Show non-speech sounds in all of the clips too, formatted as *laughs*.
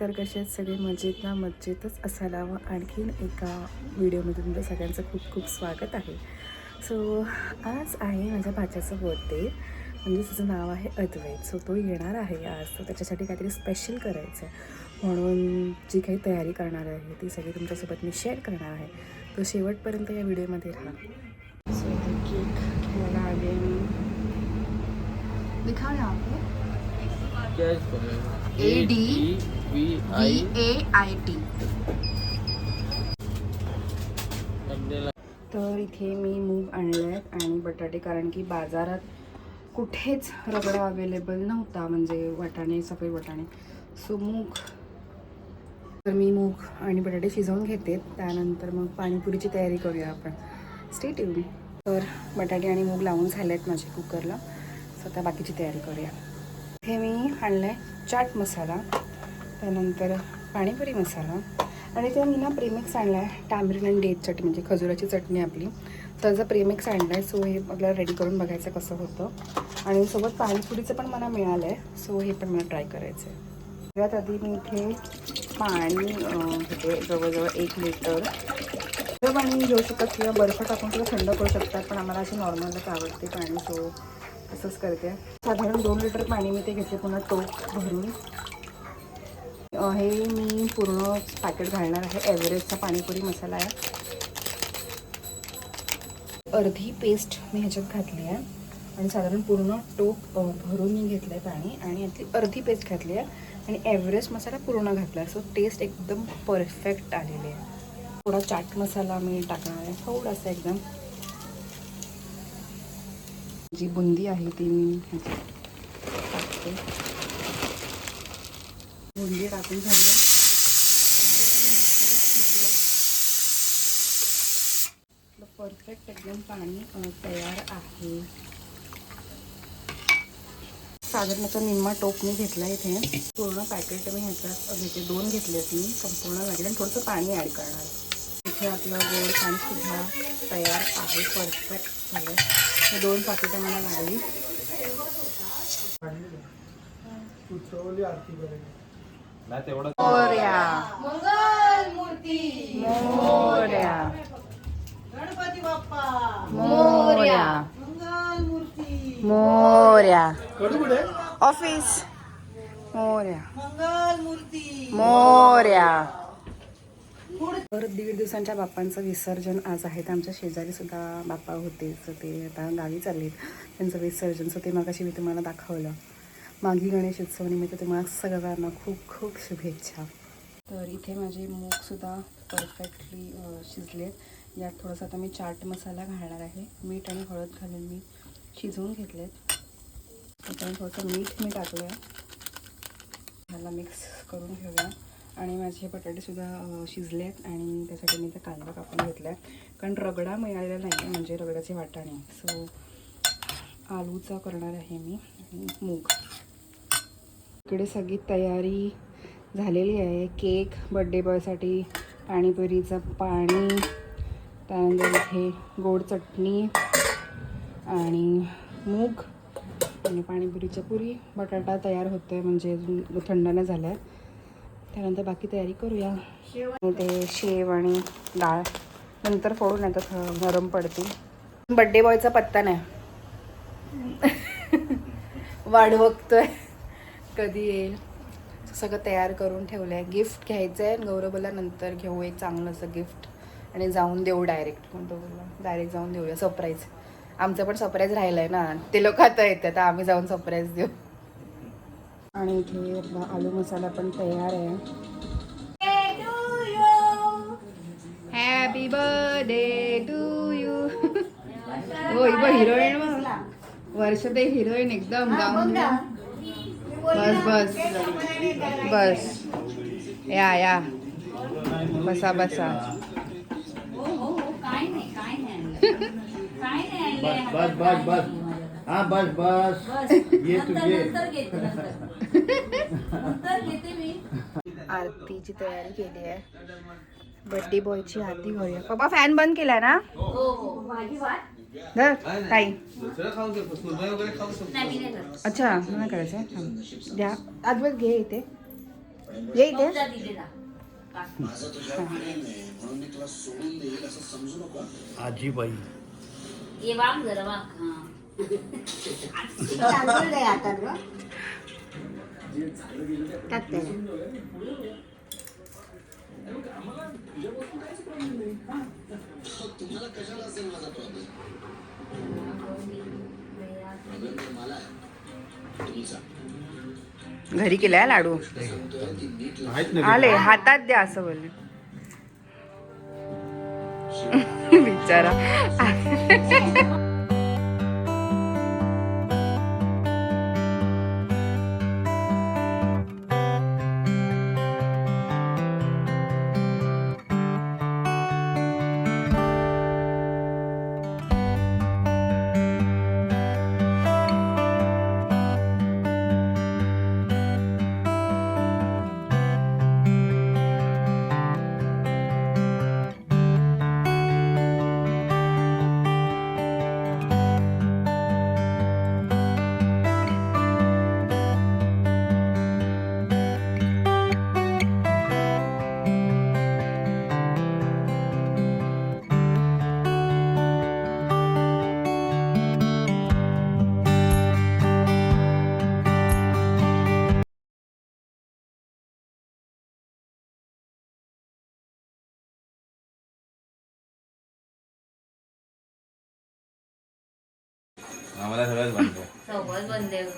नमस्कार कसे आहेत सगळे? मजेत ना? मजेतच असायला व आणखीन एका व्हिडिओमध्ये तुमचं सगळ्यांचं खूप खूप स्वागत आहे. सो आज आहे माझ्या भाच्याचं बर्थडे म्हणजे तिचं नाव आहे अद्वैत. सो तो येणार आहे आज. तर त्याच्यासाठी काहीतरी स्पेशल करायचं आहे म्हणून जी काही तयारी करणार आहे ती सगळी तुमच्यासोबत मी शेअर करणार आहे. तो शेवटपर्यंत या व्हिडिओमध्ये राहा. सो केक घ्यायला आले मी. दिखाओ यहाँ पे. क्या है V I A I T तर इथे मी मूग आणले आहेत आणि बटाटे कारण की बाजारात कुठेच रगडा अवेलेबल नव्हता म्हणजे वाटाणे सफेद वाटाणे. सो मूग. तर मी मूग आणि बटाटे शिजवून घेते. त्यानंतर मग पाणीपुरीची तयारी करूया आपण. स्टेट येऊ तर बटाटे आणि मूग लावून झाले आहेत माझे कुकरला सो आता बाकीची तयारी करूया. हे मी आणलं आहे चाट मसाला. त्यानंतर पाणीपुरी मसाला. आणि ते मी ना प्रेमिक्स आणला आहे टॅमरिन आणि डेट चटणी म्हणजे खजुराची चटणी आपली. त्याचा प्रेमिक्स आणला आहे सो हे मला रेडी करून बघायचं कसं होतं. आणि सोबत पाणीपुरीचं पण मला मिळालं आहे सो हे पण मला ट्राय करायचं आहे सगळ्यात आधी मी इथे पाणी घेते जवळजवळ एक लिटर थंड पाणी घेऊ शकत किंवा बर्फ टाकून सुद्धा थंड करू शकतात पण आम्हाला अशी नॉर्मलच आवडते पाणी सो असंच करते. साधारण दोन लिटर पाणी मी ते घेते पुन्हा टोक भरून. हे मी पूर्ण पॅकेट घालणार आहे. एव्हरेजचा पाणीपुरी मसाला आहे. अर्धी पेस्ट मी ह्याच्यात घातली आहे. आणि साधारण पूर्ण टोप भरून मी घेतलं आहे पाणी. आणि यातली अर्धी पेस्ट घातली आहे. आणि एव्हरेस्ट मसाला पूर्ण घातला आहे. सो टेस्ट एकदम परफेक्ट आलेली आहे. थोडा चाट मसाला मी टाकणार आहे. थोडासा एकदम. जी बुंदी आहे ती मी टाकते. बुंदी टाकून झाली. परफेक्ट एकदम पाणी तयार आहे. साधारणतः निम्मा टोप मी घेतला इथे. पूर्ण पॅकेट मी ह्याच्यात घेते म्हणजे दोन घेतलेत मी संपूर्ण लागेल आणि थोडंसं पाणी ॲड करणार. इथे आपलं गोड पाणीसुद्धा तयार आहे परफेक्ट झालं हे दोन पाकिटं मला लागली. ना तेवढं मोर्या. मोर्या. गणपती बाप्पा. मोर्या. मंगल मूर्ती मोर्या ऑफिस. मोर्या. मंगल मूर्ती मोर्या तर दीड दिवसांच्या बाप्पांचं विसर्जन आज आहे. तर आमच्या शेजारी सुद्धा बाप्पा होते. तर ते आता गावी चाललेत. त्यांचं विसर्जन. सो ते मगाशी मी तुम्हाला दाखवलं. माघी गणेश उत्सवानिमित्त तुम्हाला सगळ्यांना खूप खूप शुभेच्छा. तर इथे माझे मूगसुद्धा परफेक्टली शिजलेत. यात थोडासा आता मी चाट मसाला घालणार आहे. मीठ आणि हळद घालून मी शिजवून घेतलेत. त्याच्याने थोडंसं मीठ मी टाकूया. ह्याला मिक्स करून घेऊया. आणि माझे बटाटेसुद्धा शिजले आहेत आणि त्यासाठी मी ते कांदा कापून घेतला आहे कारण रगडा मिळालेला नाही आहे म्हणजे रगड्याचे वाटाणे. सो आलूचा करणार आहे मी मूग. इकडे सगळी तयारी झालेली आहे. केक बड्डे बॉयसाठी पाणीपुरीचं पाणी त्यानंतर इथे गोड चटणी आणि मूग आणि पाणीपुरीच्या पुरी. बटाटा तयार होतो आहे म्हणजे अजून थंड नाही झाला आहे त्यानंतर बाकी तयारी करूया. आणि ते शेव आणि डाळ नंतर फोडून येतात थोडं नरम पडतील. बड्डे बॉयचा पत्ता नाही. वाढ बघतोय. कधी येईल? सगळं तयार करून ठेवलं आहे गिफ्ट घ्यायचं आहे गौरवला नंतर घेऊ एक चांगलं असं गिफ्ट आणि जाऊन देऊ डायरेक्ट कोणतं बोलला? डायरेक्ट जाऊन देऊया. सरप्राईज आमचं पण सरप्राईज राहिलं आहे ना. ते लोक आता येतात. आम्ही जाऊन सरप्राईज देऊ. आणि इथे आपला आलू मसाला पण तयार आहे. हॅपी बर्थडे टू यू हो हिरोईन वर्ष ते हिरोईन एकदम गाऊन बस बस. बस. या या. बसा बसा. *laughs* बस बस बस. हाँ बस बस. ये तुझे आरतीची तयारी केली आहे. बर्थडे बॉयची आरती करूया. पप्पा फॅन बंद केलाय ना? ताई. घे वगैरे खाऊ शकतो अच्छा नाही करायचं आहे? द्या. आजवर घे इथे. ये इथे. आजीबाई ये वाग जरा हा. तांदूळ दे आता ग. टाक त्याला घरी केलाय लाडू? आले हातात द्या असं बोलले. *laughs* बिचारा.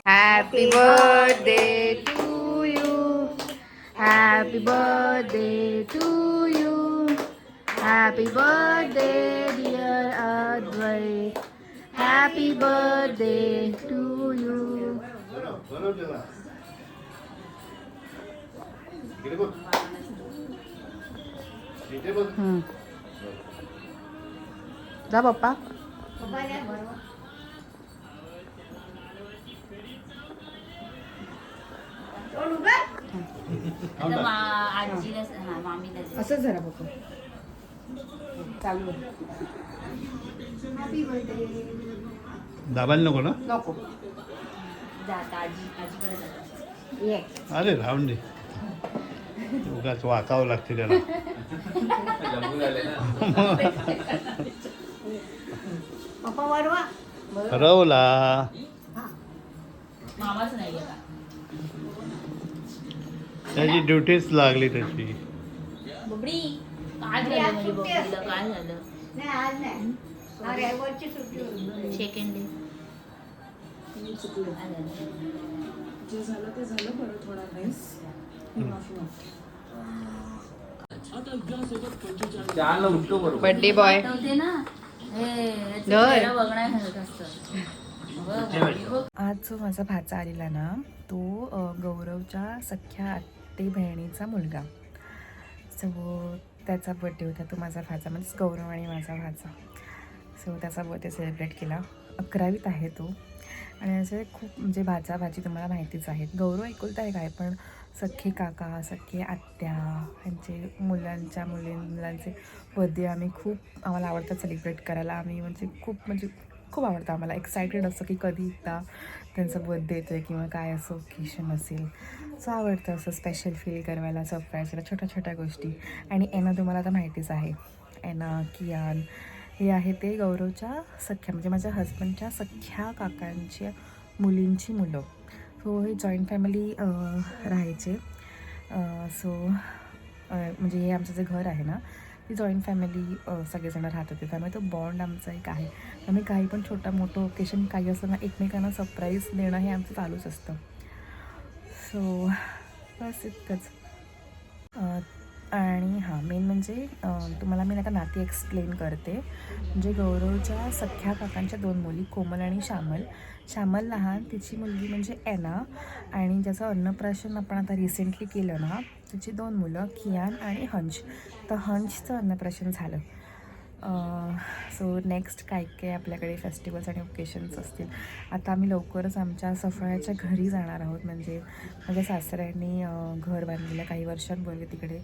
Happy birthday to you. Happy birthday to you. Happy birthday, dear Advai. Happy birthday to you. Hmm. Da, papa. Papa, असंच जरा बघू. चालू. दाबायला नको ना? नको. अरे राहून दे. उगाच वाकावं लागते त्याला. ठरवला मामाच नाही त्याची ड्युटीच लागली त्याची बबडी काय झालं म्हणजे बबडीला? काय झालं? नाही आज नाही. हा? रविवारची सुट्टी होती. सेकंड डे जे झालं ते झालं परत होणार नाहीस चाल उठतो बरोबर. बर्थडे बॉय आठवते ना. हे याचं लय. चेहरा बघण्यासारखं असतं. बघ, बबडी बघ. आज जो माझा भाचा आलेला ना तो अ, गौरवच्या सख्या ते बहिणीचा मुलगा. सो त्याचा बर्थडे होता तो माझा भाचा म्हणजे गौरव आणि माझा भाचा. सो त्याचा बर्थडे सेलिब्रेट केला. अकरावीत आहे तो. आणि असे खूप म्हणजे भाचा भाजी तुम्हाला माहितीच आहेत. गौरव ऐकुलता आहे काय पण सख्खे काका सख्खे आत्या यांचे मुलांच्या मुली मुलांचे बर्थडे आम्ही खूप आम्हाला आवडतात सेलिब्रेट करायला. आम्ही म्हणजे खूप म्हणजे खूप आवडतं आम्हाला. एक्सायटेड असं की कधी एकदा त्यांचा बर्थडे येतो आहे किंवा काय असं ओकेशन असेल. सो आवडतं असं स्पेशल फील करायला सरप्राईज करायला छोट्या छोट्या गोष्टी. आणि एना तुम्हाला आता माहितीच आहे. एना कियान हे आहे ते गौरवच्या सख्या म्हणजे माझ्या हस्बंडच्या सख्या काकांच्या मुलींची मुलं. सो हे जॉईंट फॅमिली राहायचे. सो म्हणजे हे आमचं जे घर आहे ना की जॉईंट फॅमिली सगळेजण राहत होते त्यामुळे तो बॉन्ड आमचा एक आहे. आम्ही काही पण छोटा मोठं ओकेशन काही असं ना एकमेकांना सरप्राईज देणं हे आमचं चालूच असतं. सो बस इतकंच. आणि हां मेन म्हणजे तुम्हाला मी आता नाती एक्सप्लेन करते. म्हणजे गौरवच्या सख्या काकांच्या दोन मुली कोमल आणि श्यामल श्यामल लहान तिची मुलगी म्हणजे एना. आणि ज्याचं अन्नप्राशन आपण आता रिसेंटली केलं ना तिची दोन मुलं कियान आणि हंश. तर हंशचं अन्नप्राशन झालं. सो नेक्स्ट काय काय आपल्याकडे फेस्टिवल्स आणि ओकेशन्स असतील. आता आम्ही लवकरच आमच्या सफळ्याच्या घरी जाणार आहोत. म्हणजे माझ्या सासऱ्यांनी घर बांधलेलं काही वर्षांपूर्वी तिकडे.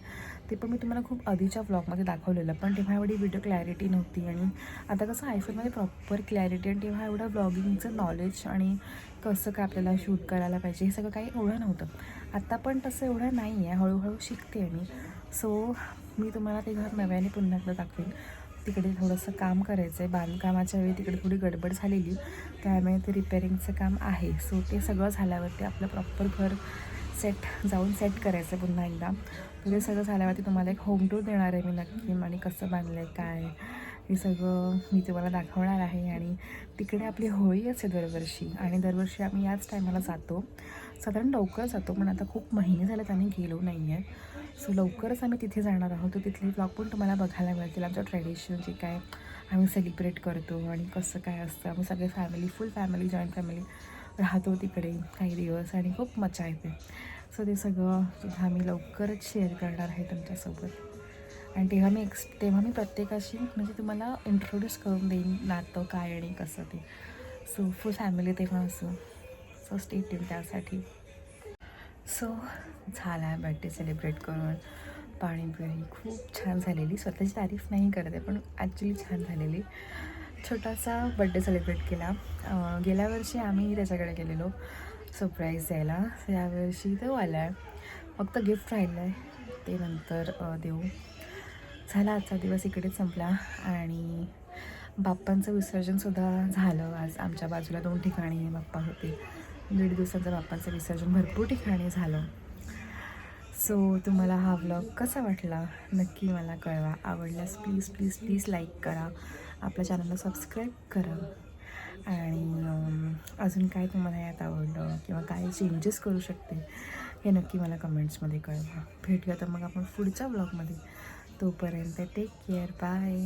ते पण मी तुम्हाला खूप आधीच्या व्लॉगमध्ये दाखवलेलं. पण तेव्हा एवढी व्हिडिओ क्लॅरिटी नव्हती आणि आता कसं आयफोनमध्ये प्रॉपर क्लॅरिटी आणि तेव्हा एवढं ब्लॉगिंगचं नॉलेज आणि कसं काय आपल्याला शूट करायला पाहिजे हे सगळं काही एवढं नव्हतं. आत्ता पण तसं एवढं नाही आहे हळूहळू शिकते मी. सो मी तुम्हाला ते घर नव्याने पुन्हा एकदा दाखवेन. तिकडे थोडंसं काम करायचं आहे बांधकामाच्या वेळी तिकडे थोडी गडबड झालेली. त्यामुळे ते रिपेअरिंगचं काम आहे. सो ते सगळं झाल्यावरती आपलं प्रॉपर घर सेट जाऊन सेट करायचं आहे पुन्हा एकदा. तर ते सगळं झाल्यावरती तुम्हाला एक होम टूर देणार आहे मी नक्की. आणि कसं बांधलं आहे काय? हे सगळं मी तुम्हाला दाखवणार आहे आणि तिकडे आपली होळी असते दरवर्षी आणि दरवर्षी आम्ही याच टायमाला जातो. साधारण लवकर जातो पण आता खूप महिने झालेत आम्ही गेलो नाही आहे सो लवकरच आम्ही तिथे जाणार आहोत. तर तिथले ब्लॉग पण तुम्हाला बघायला मिळतील. आमचं ट्रेडिशन जे काय आम्ही सेलिब्रेट करतो आणि कसं काय असतं. आम्ही सगळे family full family joint family राहतो तिकडे काही दिवस आणि खूप मजा येते. सो ते सगळं सुद्धा आम्ही लवकरच शेअर करणार आहे तुमच्यासोबत. आणि तेव्हा मी एक्स तेव्हा मी प्रत्येकाशी म्हणजे तुम्हाला इंट्रोड्यूस करून देईन नातं काय आणि कसं ते. सो फुल फॅमिली तेव्हा असो. सो स्टेट येईल त्यासाठी. सो झाला आहे बड्डे सेलिब्रेट करून पाणीपुरी खूप छान झालेली. स्वतःची तारीफ नाही करत आहे पण ॲक्च्युली छान झालेली. छोटासा बड्डे सेलिब्रेट केला. गेल्या वर्षी आम्ही त्याच्याकडे गेलेलो. सरप्राईज द्यायला. यावर्षी तो आला आहे फक्त गिफ्ट राहिलं आहे ते नंतर देऊ. झाला आजचा दिवस इकडेच संपला. आणि बाप्पांचं विसर्जनसुद्धा झालं. आज आमच्या बाजूला दोन ठिकाणी बाप्पा होते. दीड दिवसाचं बाप्पांचं विसर्जन भरपूर ठिकाणी झालं. सो तुम्हाला हा व्लॉग कसा वाटला? नक्की मला कळवा. आवडल्यास प्लीज प्लीज प्लीज लाईक करा. आपल्या चॅनलला सबस्क्राईब करा. आणि अजून काय तुम्हाला यात आवडलं किंवा काय चेंजेस करू शकते हे नक्की मला कमेंट्समध्ये कळवा. भेटूया तर मग आपण पुढच्या ब्लॉगमध्ये तोपर्यंत टेक केअर बाय